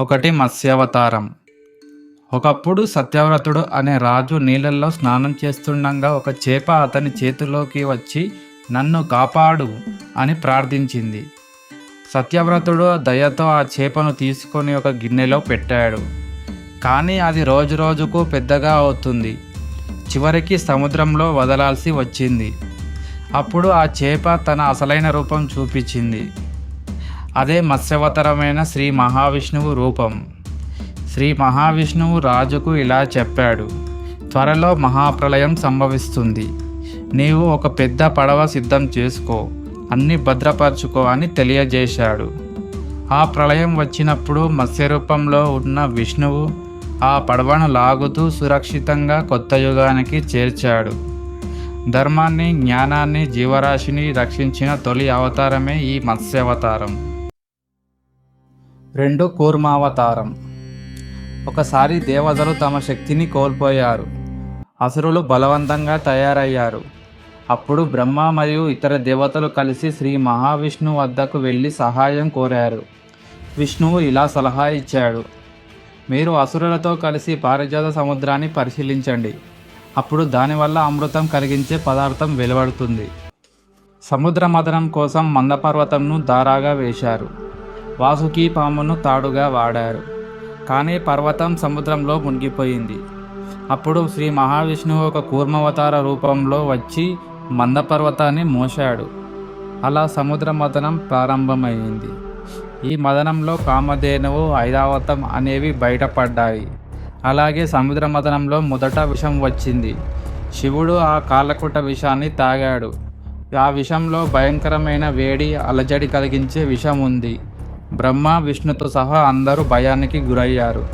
ఒకటి మత్స్యావతారం. ఒకప్పుడు సత్యవ్రతుడు అనే రాజు నీళ్ళల్లో స్నానం చేస్తుండగా ఒక చేప అతని చేతిలోకి వచ్చి నన్ను కాపాడు అని ప్రార్థించింది. సత్యవ్రతుడు దయతో ఆ చేపను తీసుకొని ఒక గిన్నెలో పెట్టాడు. కానీ అది రోజు రోజుకు పెద్దగా అవుతుంది. చివరికి సముద్రంలో వదలాల్సి వచ్చింది. అప్పుడు ఆ చేప తన అసలైన రూపం చూపించింది. అదే మత్స్యవతరమైన శ్రీ మహావిష్ణువు రూపం. శ్రీ మహావిష్ణువు రాజుకు ఇలా చెప్పాడు త్వరలో మహాప్రళయం సంభవిస్తుంది. నీవు ఒక పెద్ద పడవ సిద్ధం చేసుకో అన్ని భద్రపరచుకో అని తెలియజేశాడు. ఆ ప్రళయం వచ్చినప్పుడు మత్స్యరూపంలో ఉన్న విష్ణువు ఆ పడవను లాగుతూ సురక్షితంగా కొత్త యుగానికి చేర్చాడు. ధర్మాన్ని జ్ఞానాన్ని జీవరాశిని రక్షించిన తొలి అవతారమే ఈ మత్స్యావతారం. రెండు కూర్మావతారం. ఒకసారి దేవతలు తమ శక్తిని కోల్పోయారు. అసురులు బలవంతంగా తయారయ్యారు. అప్పుడు బ్రహ్మ మరియు ఇతర దేవతలు కలిసి శ్రీ మహావిష్ణు వద్దకు వెళ్ళి సహాయం కోరారు. విష్ణువు ఇలా సలహా ఇచ్చాడు. మీరు అసురులతో కలిసి పారిజాత సముద్రాన్ని పరిశీలించండి. అప్పుడు దానివల్ల అమృతం కలిగించే పదార్థం వెలువడుతుంది. సముద్ర మదనం కోసం మందపర్వతంను దారాగా వేశారు. వాసుకి పామును తాడుగా వాడారు. కానీ పర్వతం సముద్రంలో మునిగిపోయింది. అప్పుడు శ్రీ మహావిష్ణువు ఒక కూర్మవతార రూపంలో వచ్చి మందపర్వతాన్ని మోశాడు. అలా సముద్ర మదనం ప్రారంభమైంది. ఈ మదనంలో కామధేనువు ఐరావతం అనేవి బయటపడ్డాయి. అలాగే సముద్ర మదనంలో మొదట విషం వచ్చింది. శివుడు ఆ కాలకుట విషాన్ని తాగాడు. ఆ విషంలో భయంకరమైన వేడి అలజడి కలిగించే విషం ఉంది. బ్రహ్మ విష్ణుతో సహా అందరూ భయానికి గురయ్యారు.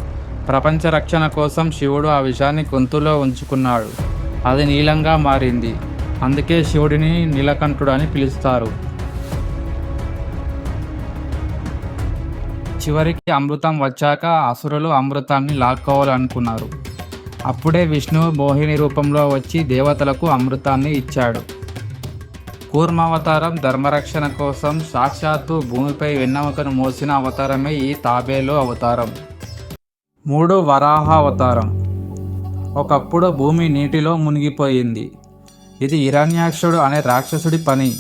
ప్రపంచ రక్షణ కోసం శివుడు ఆ విషాన్ని గొంతులో ఉంచుకున్నాడు. అది నీలంగా మారింది. అందుకే శివుడిని నీలకంఠుడు అని పిలుస్తారు. చివరికి అమృతం వచ్చాక అసురులు అమృతాన్ని లాక్కోవాలనుకున్నారు. అప్పుడే విష్ణువు మోహిని రూపంలో వచ్చి దేవతలకు అమృతాన్ని ఇచ్చాడు. కూర్మావతారం ధర్మరక్షణ కోసం సాక్షాత్తు భూమిపై వెన్నెముకను మోసిన అవతారమే ఈ తాబేలు అవతారం. మూడు వరాహ అవతారం ఒకప్పుడు భూమి నీటిలో మునిగిపోయింది. ఇది హిరణ్యాక్షుడు అనే రాక్షసుడి పని.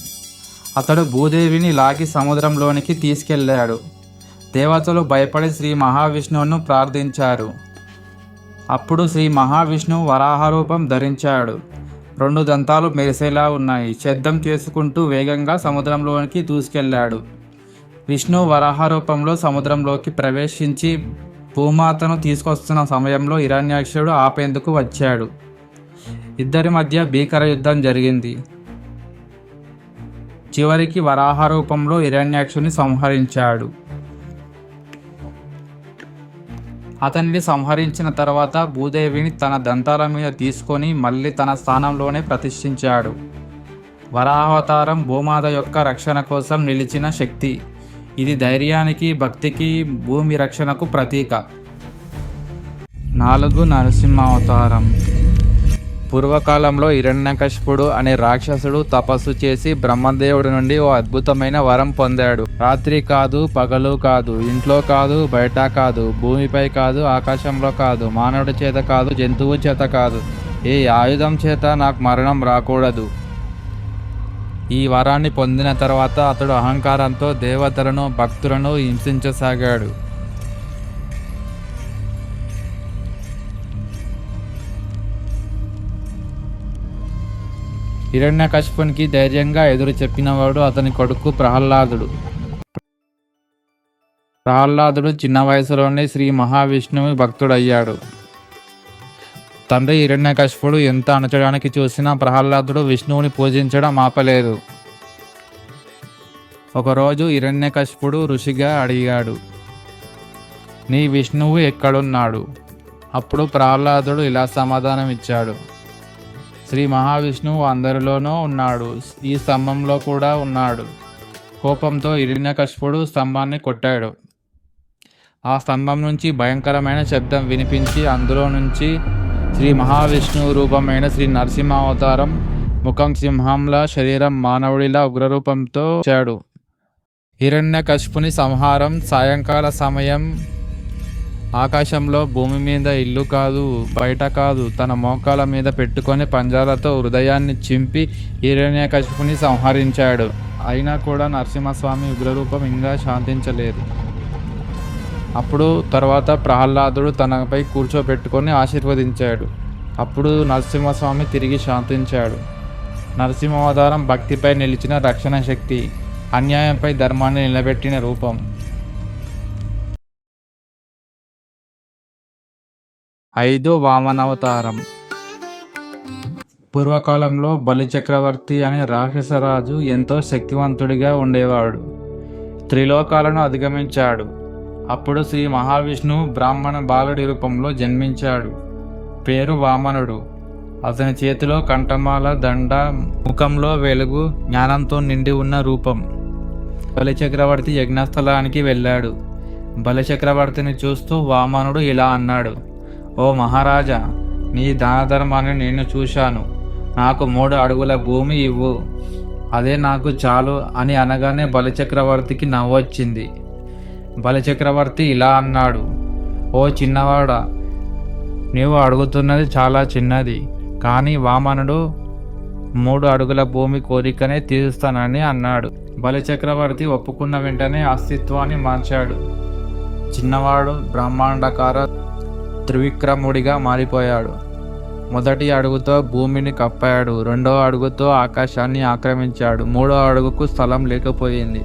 అతడు భూదేవిని లాగి సముద్రంలోనికి తీసుకెళ్ళాడు దేవతలు భయపడి శ్రీ మహావిష్ణువును ప్రార్థించారు. అప్పుడు శ్రీ మహావిష్ణువు వరాహ రూపం ధరించాడు. రెండు దంతాలు మెరిసేలా ఉన్నాయి. శబ్దం చేసుకుంటూ వేగంగా సముద్రంలోనికి దూసుకెళ్ళాడు. విష్ణు వరాహ రూపంలో సముద్రంలోకి ప్రవేశించి భూమాతను తీసుకొస్తున్న సమయంలో ఇరాణ్యాక్షుడు ఆపేందుకు వచ్చాడు. ఇద్దరి మధ్య భీకర యుద్ధం జరిగింది. చివరికి వరాహ రూపంలో ఇరాణ్యాక్షుని సంహరించాడు. అతనిని సంహరించిన తర్వాత భూదేవిని తన దంతాల మీద తీసుకొని మళ్ళీ తన స్థానంలోనే ప్రతిష్ఠించాడు. వరాహవతారం భూమాత యొక్క రక్షణ కోసం నిలిచిన శక్తి. ఇది ధైర్యానికి భక్తికి భూమి రక్షణకు ప్రతీక. నాలుగు నరసింహావతారం. పూర్వకాలంలో హిరణ్యకశిపుడు అనే రాక్షసుడు తపస్సు చేసి బ్రహ్మదేవుడి నుండి ఓ అద్భుతమైన వరం పొందాడు. రాత్రి కాదు పగలు కాదు ఇంట్లో కాదు బయట కాదు భూమిపై కాదు ఆకాశంలో కాదు మానవుడి చేత కాదు జంతువు చేత కాదు. ఏ ఆయుధం చేత నాకు మరణం రాకూడదు. ఈ వరాన్ని పొందిన తర్వాత అతడు అహంకారంతో దేవతలను భక్తులను హింసించసాగాడు. హిరణ్యకశిపునికి ధైర్యంగా ఎదురు చెప్పినవాడు అతని కొడుకు ప్రహ్లాదుడు. ప్రహ్లాదుడు చిన్న వయసులోనే శ్రీ మహావిష్ణువు భక్తుడయ్యాడు. తండ్రి హిరణ్యకశిపుడు ఎంత అణచడానికి చూసినా ప్రహ్లాదుడు విష్ణువుని పూజించడం ఆపలేదు. ఒకరోజు హిరణ్యకశిపుడు ఋషిగా అడిగాడు నీ విష్ణువు ఎక్కడున్నాడు? అప్పుడు ప్రహ్లాదుడు ఇలా సమాధానం ఇచ్చాడు శ్రీ మహావిష్ణువు అందరిలోనూ ఉన్నాడు. ఈ స్తంభంలో కూడా ఉన్నాడు. కోపంతో హిరణ్యకశిపుడు స్తంభాన్ని కొట్టాడు. ఆ స్తంభం నుంచి భయంకరమైన శబ్దం వినిపించి అందులో నుంచి శ్రీ మహావిష్ణువు రూపమైన శ్రీ నరసింహావతారం ముఖం సింహంలా శరీరం మానవుడిలా ఉగ్రరూపంతో వచ్చాడు. హిరణ్యకశిపుని సంహారం సాయంకాల సమయం ఆకాశంలో భూమి మీద ఇల్లు కాదు బయట కాదు తన మోకాల మీద పెట్టుకొని పంజాలతో హృదయాన్ని చింపి హిరణ్యకశిపుని సంహరించాడు. అయినా కూడా నరసింహస్వామి ఉగ్రరూపం ఇంకా శాంతించలేదు. అప్పుడు తర్వాత ప్రహ్లాదుడు తనపై కూర్చోబెట్టుకొని ఆశీర్వదించాడు. అప్పుడు నరసింహస్వామి తిరిగి శాంతించాడు. నరసింహావతారం భక్తిపై నిలిచిన రక్షణ శక్తి అన్యాయంపై ధర్మాన్ని నిలబెట్టిన రూపం. ఐదో వామనావతారం. పూర్వకాలంలో బలి చక్రవర్తి అనే రాక్షసరాజు ఎంతో శక్తివంతుడిగా ఉండేవాడు. త్రిలోకాలను అధిగమించాడు. అప్పుడు శ్రీ మహావిష్ణువు బ్రాహ్మణ బాలుడి రూపంలో జన్మించాడు. పేరు వామనుడు. అతని చేతిలో కంఠమాల దండ ముఖంలో వెలుగు జ్ఞానంతో నిండి ఉన్న రూపం. బలిచక్రవర్తి యజ్ఞస్థలానికి వెళ్ళాడు. బలిచక్రవర్తిని చూస్తూ వామనుడు ఇలా అన్నాడు. ఓ మహారాజా నీ దానధర్మాన్ని నేను చూశాను. నాకు మూడు అడుగుల భూమి ఇవ్వు. అదే నాకు చాలు అని అనగానే బలిచక్రవర్తికి నవ్వొచ్చింది బలిచక్రవర్తి ఇలా అన్నాడు ఓ చిన్నవాడా నీవు అడుగుతున్నది చాలా చిన్నది కానీ వామనుడు మూడు అడుగుల భూమి కోరికనే తీరుస్తానని అన్నాడు బలిచక్రవర్తి ఒప్పుకున్న వెంటనే అస్తిత్వాన్ని మార్చాడు. చిన్నవాడు బ్రహ్మాండకార త్రివిక్రముడిగా మారిపోయాడు. మొదటి అడుగుతో భూమిని కప్పాడు రెండో అడుగుతో ఆకాశాన్ని ఆక్రమించాడు మూడో అడుగుకు స్థలం లేకపోయింది.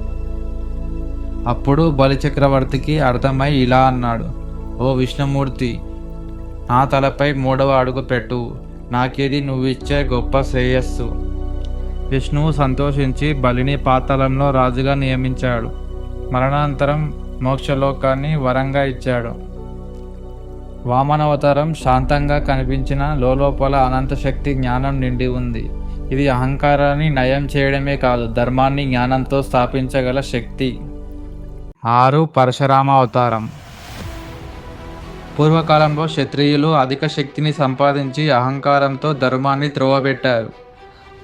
అప్పుడు బలిచక్రవర్తికి అర్థమై ఇలా అన్నాడు ఓ విష్ణుమూర్తి నా తలపై మూడవ అడుగు పెట్టు నాకేది నువ్విచ్చే గొప్ప శ్రేయస్సు. విష్ణువు సంతోషించి బలిని పాతాళంలో రాజుగా నియమించాడు. మరణాంతరం మోక్షలోకాన్ని వరంగా ఇచ్చాడు. వామనవతారం శాంతంగా కనిపించిన లోపల అనంత శక్తి జ్ఞానం నిండి ఉంది. ఇది అహంకారాన్ని నయం చేయడమే కాదు ధర్మాన్ని జ్ఞానంతో స్థాపించగల శక్తి. ఆరు పరశురామ అవతారం పూర్వకాలంలో క్షత్రియులు అధిక శక్తిని సంపాదించి అహంకారంతో ధర్మాన్ని త్రోవబెట్టారు.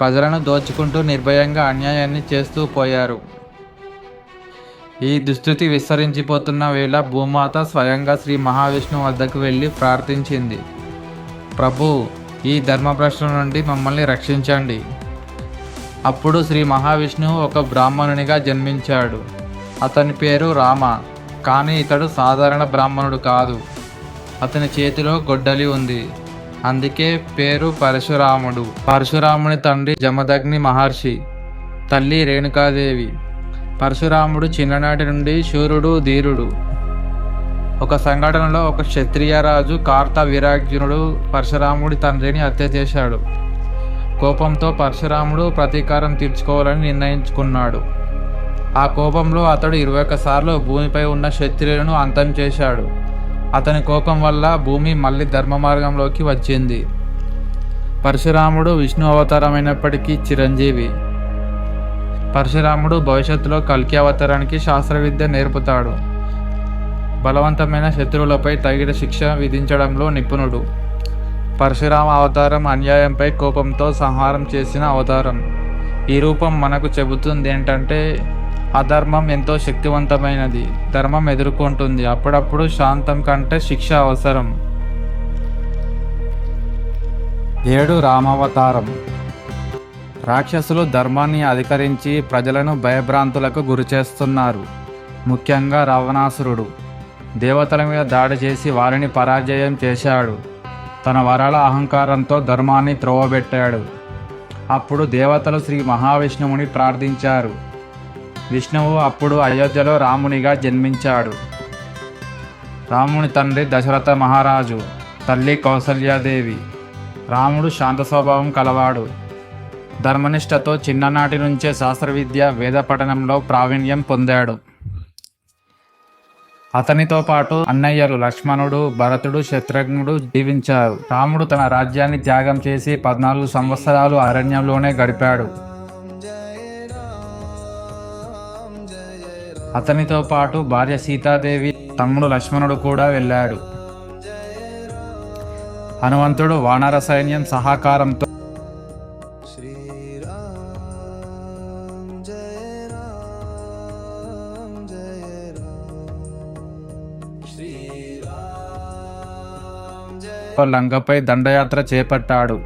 ప్రజలను దోచుకుంటూ నిర్భయంగా అన్యాయాన్ని చేస్తూ పోయారు. ఈ దుస్థితి విస్తరించిపోతున్న వేళ భూమాత స్వయంగా శ్రీ మహావిష్ణువు వద్దకు వెళ్ళి ప్రార్థించింది. ప్రభు ఈ ధర్మ ప్రశ్న నుండి మమ్మల్ని రక్షించండి. అప్పుడు శ్రీ మహావిష్ణువు ఒక బ్రాహ్మణునిగా జన్మించాడు. అతని పేరు రామ కానీ ఇతడు సాధారణ బ్రాహ్మణుడు కాదు. అతని చేతిలో గొడ్డలి ఉంది. అందుకే పేరు పరశురాముడు. పరశురాముని తండ్రి జమదగ్ని మహర్షి తల్లి రేణుకాదేవి. పరశురాముడు చిన్ననాటి నుండి శూరుడు ధీరుడు. ఒక సంఘటనలో ఒక క్షత్రియ రాజు కార్త విరాగ్యునుడు పరశురాముడి తండ్రిని హత్య చేశాడు. కోపంతో పరశురాముడు ప్రతీకారం తీర్చుకోవాలని నిర్ణయించుకున్నాడు. ఆ కోపంలో అతడు ఇరవై ఒక్కసార్లు భూమిపై ఉన్న క్షత్రియులను అంతం చేశాడు. అతని కోపం వల్ల భూమి మళ్ళీ ధర్మ మార్గంలోకి వచ్చింది. పరశురాముడు విష్ణు అవతారమైనప్పటికీ చిరంజీవి. పరశురాముడు భవిష్యత్తులో కల్కి అవతారానికి శాస్త్ర విద్య నేర్పుతాడు. బలవంతమైన శత్రువులపై తగిన శిక్ష విధించడంలో నిపుణుడు. పరశురామ అవతారం అన్యాయంపై కోపంతో సంహారం చేసిన అవతారం. ఈ రూపం మనకు చెబుతుంది ఏంటంటే అధర్మం ఎంతో శక్తివంతమైనది. ధర్మం ఎదుర్కొంటుంది. అప్పుడప్పుడు శాంతం కంటే శిక్ష అవసరం. ఏడు రామావతారం. రాక్షసులు ధర్మాన్ని అధికరించి ప్రజలను భయభ్రాంతులకు గురిచేస్తున్నారు ముఖ్యంగా రావణాసురుడు. దేవతల మీద దాడి చేసి వారిని పరాజయం చేశాడు. తన వరాల అహంకారంతో ధర్మాన్ని త్రోవబెట్టాడు. అప్పుడు దేవతలు శ్రీ మహావిష్ణువుని ప్రార్థించారు. విష్ణువు అప్పుడు అయోధ్యలో రామునిగా జన్మించాడు. రాముని తండ్రి దశరథ మహారాజు తల్లి కౌసల్యాదేవి. రాముడు శాంత స్వభావం కలవాడు. ధర్మనిష్టతో చిన్ననాటి నుంచే శాస్త్రవిద్య వేద పఠనంలో ప్రావీణ్యం పొందాడు. అతనితో పాటు అన్నయ్యలు లక్ష్మణుడు భరతుడు శత్రుఘ్నుడు జీవించారు. రాముడు తన రాజ్యాన్ని త్యాగం చేసి పద్నాలుగు సంవత్సరాలు అరణ్యంలోనే గడిపాడు. అతనితో పాటు భార్య సీతాదేవి తమ్ముడు లక్ష్మణుడు కూడా వెళ్ళాడు. హనుమంతుడు వానర సైన్యం సహకారంతో లంగపై దండయాత్ర చేపట్టాడు.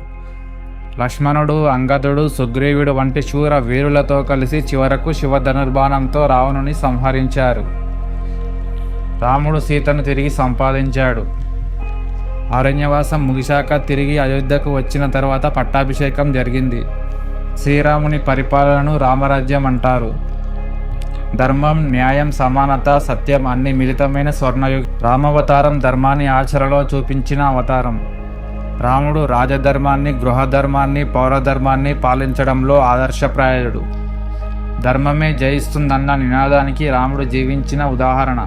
లక్ష్మణుడు అంగదుడు సుగ్రీవుడు వంటి శూర వీరులతో కలిసి చివరకు శివధనుర్బాణంతో రావణుని సంహరించారు. రాముడు సీతను తిరిగి సంపాదించాడు. అరణ్యవాసం ముగిశాక తిరిగి అయోధ్యకు వచ్చిన తర్వాత పట్టాభిషేకం జరిగింది. శ్రీరాముని పరిపాలనను రామరాజ్యం అంటారు. ధర్మం న్యాయం సమానత సత్యం అన్ని మిళితమైన స్వర్ణయుగ రామవతారం ధర్మాన్ని ఆచరణలో చూపించిన అవతారం. రాముడు రాజధర్మాన్ని గృహధర్మాన్ని పౌరధర్మాన్ని పాలించడంలో ఆదర్శప్రాయుడు. ధర్మమే జయిస్తుందన్న నినాదానికి రాముడు జీవించిన ఉదాహరణ.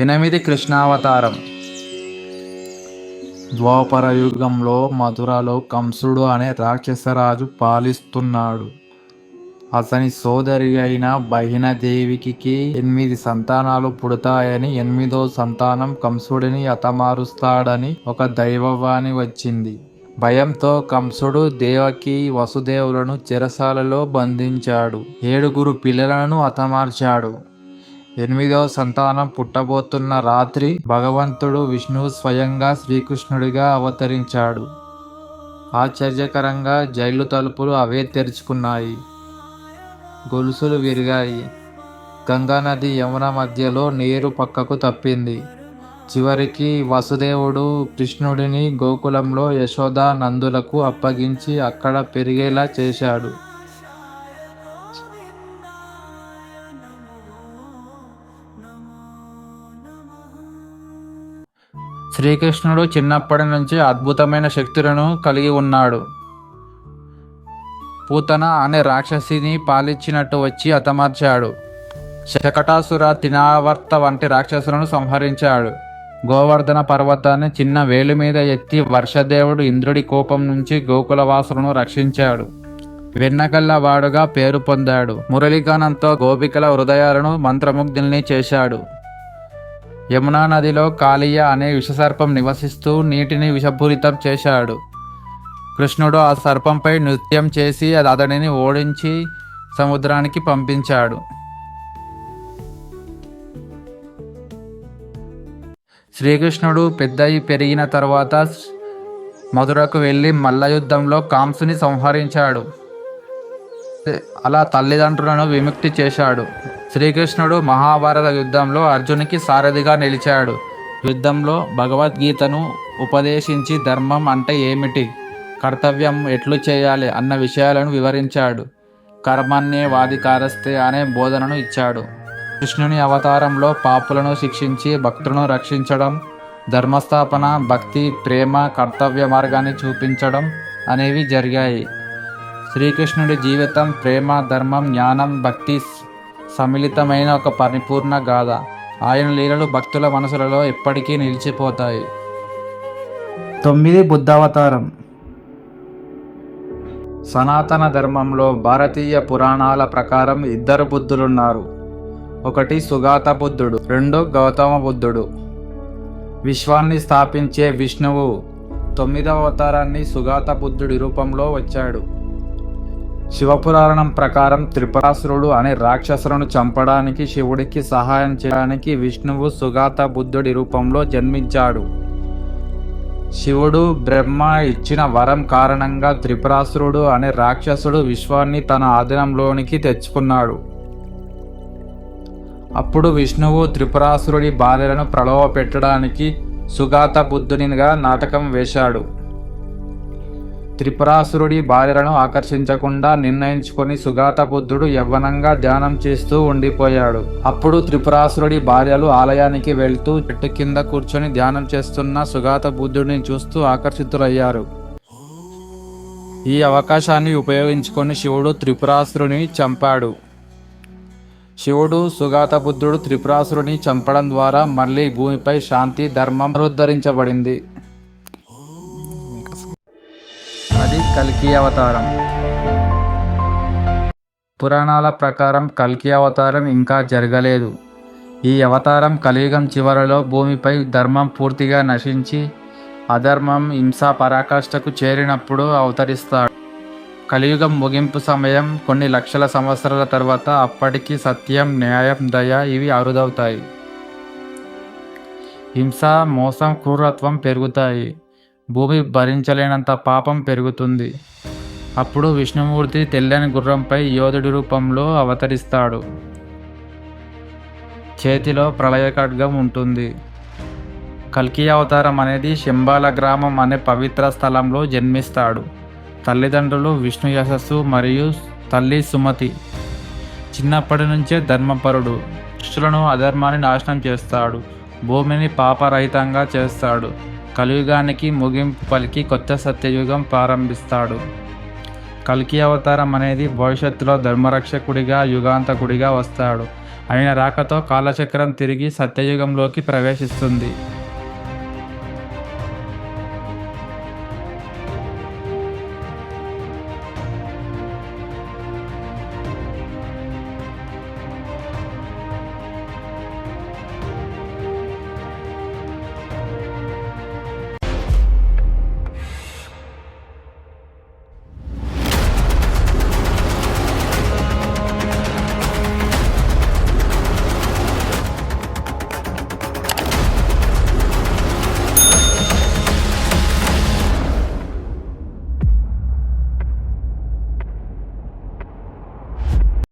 ఎనిమిది కృష్ణావతారం. ద్వాపర యుగంలో మధురలో కంసుడు అనే రాక్షసరాజు పాలిస్తున్నాడు. అతని సోదరి అయిన బహినదేవికి ఎనిమిది సంతానాలు పుడతాయని ఎనిమిదో సంతానం కంసుడిని హతమారుస్తాడని ఒక దైవవాణి వచ్చింది. భయంతో కంసుడు దేవకి వసుదేవులను చెరసాలలో బంధించాడు. ఏడుగురు పిల్లలను హతమార్చాడు. ఎనిమిదవ సంతానం పుట్టబోతున్న రాత్రి భగవంతుడు విష్ణువు స్వయంగా శ్రీకృష్ణుడిగా అవతరించాడు. ఆశ్చర్యకరంగా జైలు తలుపులు అవే తెరుచుకున్నాయి. గొలుసులు విరిగాయి. గంగానది యమున మధ్యలో నీరు పక్కకు తప్పింది. చివరికి వసుదేవుడు కృష్ణుడిని గోకులంలో యశోద నందులకు అప్పగించి అక్కడ పెరిగేలా చేశాడు. శ్రీకృష్ణుడు చిన్నప్పటి నుంచి అద్భుతమైన శక్తులను కలిగి ఉన్నాడు. పూతన అనే రాక్షసిని పాలించినట్టు వచ్చి హతమార్చాడు. శకటాసుర తినావర్త వంటి రాక్షసులను సంహరించాడు. గోవర్ధన పర్వతాన్ని చిన్న వేలు మీద ఎత్తి వర్షదేవుడు ఇంద్రుడి కోపం నుంచి గోకులవాసులను రక్షించాడు. వెన్నకల్ల వాడుగా పేరు పొందాడు. మురళీగానంతో గోపికల హృదయాలను మంత్రముగ్ధుల్ని చేశాడు. యమునా నదిలో కాళీయ అనే విషసర్పం నివసిస్తూ నీటిని విషపూరితం చేశాడు. కృష్ణుడు ఆ సర్పంపై నృత్యం చేసి అది అతడిని ఓడించి సముద్రానికి పంపించాడు. శ్రీకృష్ణుడు పెద్దయి పెరిగిన తర్వాత మధురకు వెళ్ళి మల్ల యుద్ధంలో కాంసుని సంహరించాడు. అలా తల్లిదండ్రులను విముక్తి చేశాడు. శ్రీకృష్ణుడు మహాభారత యుద్ధంలో అర్జునికి సారథిగా నిలిచాడు. యుద్ధంలో భగవద్గీతను ఉపదేశించి ధర్మం అంటే ఏమిటి? కర్తవ్యం ఎట్లు చేయాలి అన్న విషయాలను వివరించాడు. కర్మన్నే వాదికారస్తే అనే బోధనను ఇచ్చాడు. కృష్ణుని అవతారంలో పాపులను శిక్షించి భక్తులను రక్షించడం ధర్మస్థాపన భక్తి ప్రేమ కర్తవ్య మార్గాన్ని చూపించడం అనేవి జరిగాయి. శ్రీకృష్ణుడి జీవితం ప్రేమ ధర్మం జ్ఞానం భక్తి సమ్మిళితమైన ఒక పరిపూర్ణ గాథ. ఆయన లీలలు భక్తుల మనసులలో ఎప్పటికీ నిలిచిపోతాయి. తొమ్మిది బుద్ధావతారం. సనాతన ధర్మంలో భారతీయ పురాణాల ప్రకారం ఇద్దరు బుద్ధులున్నారు. ఒకటి సుగాత బుద్ధుడు రెండు గౌతమ బుద్ధుడు. విశ్వాన్ని స్థాపించే విష్ణువు తొమ్మిదవ అవతారాన్ని సుగాత బుద్ధుడి రూపంలో వచ్చాడు. శివపురాణం ప్రకారం త్రిపురాసురుడు అనే రాక్షసులను చంపడానికి శివుడికి సహాయం చేయడానికి విష్ణువు సుగాత బుద్ధుడి రూపంలో జన్మించాడు. శివుడు బ్రహ్మ ఇచ్చిన వరం కారణంగా త్రిపురాసురుడు అనే రాక్షసుడు విశ్వాన్ని తన ఆధీనంలోనికి తెచ్చుకున్నాడు. అప్పుడు విష్ణువు త్రిపురాసురుడి భార్యలను ప్రలోభ పెట్టడానికి సుగాత బుద్ధునిగా నాటకం వేశాడు. త్రిపురాసురుడి భార్యలను ఆకర్షించకుండా నిర్ణయించుకొని సుగాత బుద్ధుడు యవ్వనంగా ధ్యానం చేస్తూ ఉండిపోయాడు. అప్పుడు త్రిపురాసురుడి భార్యలు ఆలయానికి వెళ్తూ చెట్టు కింద కూర్చొని ధ్యానం చేస్తున్న సుగాత బుద్ధుడిని చూస్తూ ఆకర్షితులయ్యారు. ఈ అవకాశాన్ని ఉపయోగించుకొని శివుడు త్రిపురాసురుని చంపాడు. శివుడు సుగాత బుద్ధుడు త్రిపురాసురుని చంపడం ద్వారా మళ్ళీ భూమిపై శాంతి ధర్మం పునరుద్ధరించబడింది. కల్కి అవతారం. పురాణాల ప్రకారం కల్కి అవతారం ఇంకా జరగలేదు. ఈ అవతారం కలియుగం చివరలో భూమిపై ధర్మం పూర్తిగా నశించి అధర్మం హింస పరాకాష్ఠకు చేరినప్పుడు అవతరిస్తాడు. కలియుగం ముగింపు సమయం కొన్ని లక్షల సంవత్సరాల తర్వాత అప్పటికి సత్యం న్యాయం దయ ఇవి అరుదవుతాయి. హింస మోసం క్రూరత్వం పెరుగుతాయి. భూమి భరించలేనంత పాపం పెరుగుతుంది. అప్పుడు విష్ణుమూర్తి తెల్లని గుర్రంపై యోధుడి రూపంలో అవతరిస్తాడు. చేతిలో ప్రళయ ఖడ్గం ఉంటుంది. కల్కి అవతారం అనేది శంబాల గ్రామం అనే పవిత్ర స్థలంలో జన్మిస్తాడు. తల్లిదండ్రులు విష్ణు యశస్సు మరియు తల్లి సుమతి. చిన్నప్పటి నుంచే ధర్మపరుడు. దుష్టులను అధర్మాన్ని నాశనం చేస్తాడు. భూమిని పాపరహితంగా చేస్తాడు. కలియుగానికి ముగింపు పలికి కొత్త సత్యయుగం ప్రారంభిస్తాడు. కల్కి అవతారం అనేది భవిష్యత్తులో ధర్మరక్షకుడిగా యుగాంతకుడిగా వస్తాడు. ఆయన రాకతో కాలచక్రం తిరిగి సత్యయుగంలోకి ప్రవేశిస్తుంది.